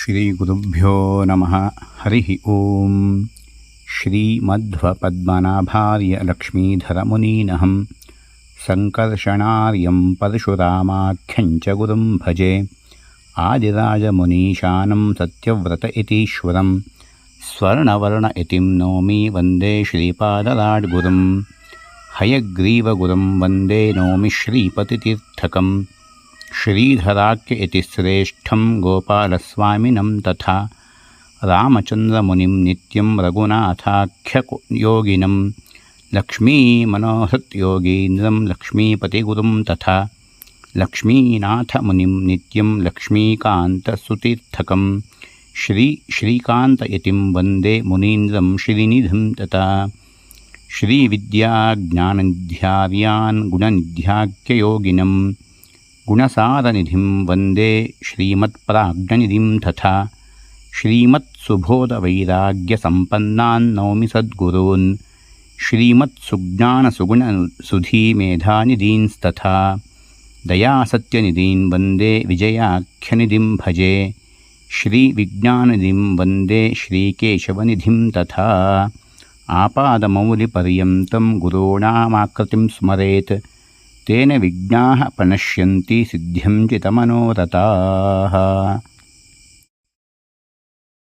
श्रीगुरुभ्यो नमः। हरिः ॐ श्रीमध्वपद्मनाभार्यलक्ष्मीधरमुनीनहं सङ्कर्षणार्यं परशुरामाख्यं च गुरुं भजे। आदिराजमुनीशानं सत्यव्रत इतीश्वरं। स्वर्णवर्ण इतिं नौमि वन्दे श्रीपादराड्गुरुं हयग्रीवगुरुं वन्दे नौमि श्रीपतितीर्थकम् श्रीधराख्य इति श्रेष्ठं गोपालस्वामिनं तथा रामचन्द्रमुनिं नित्यं रघुनाथाख्ययोगिनं लक्ष्मीमनोहृत्योगीन्द्रं लक्ष्मीपतिगुरुं तथा लक्ष्मीनाथमुनिं नित्यं लक्ष्मीकान्तसुतीर्थकं श्री श्रीकान्तयतिं वंदे मुनीन्द्रं श्रीनिधिं तथा श्रीविद्याज्ञाननिध्यार्यान् गुणनिध्याख्ययोगिनं गुणसारनिधिं वन्दे श्रीमत्प्राज्ञनिधिं तथा श्रीमत्सुबोधवैराग्यसम्पन्नान् नौमि सद्गुरून् श्रीमत्सुज्ञानसुगुणसुधीमेधानिधींस्तथा दयासत्यनिधीन् वन्दे विजयाख्यनिधिं भजे श्रीविज्ञाननिधिं वन्दे श्रीकेशवनिधिं तथा आपादमौलिपर्यन्तं गुरूणामाकृतिं स्मरेत् తేన విఘ్నా పనశ్యంతి సిద్ధ్యం చితమనోరథా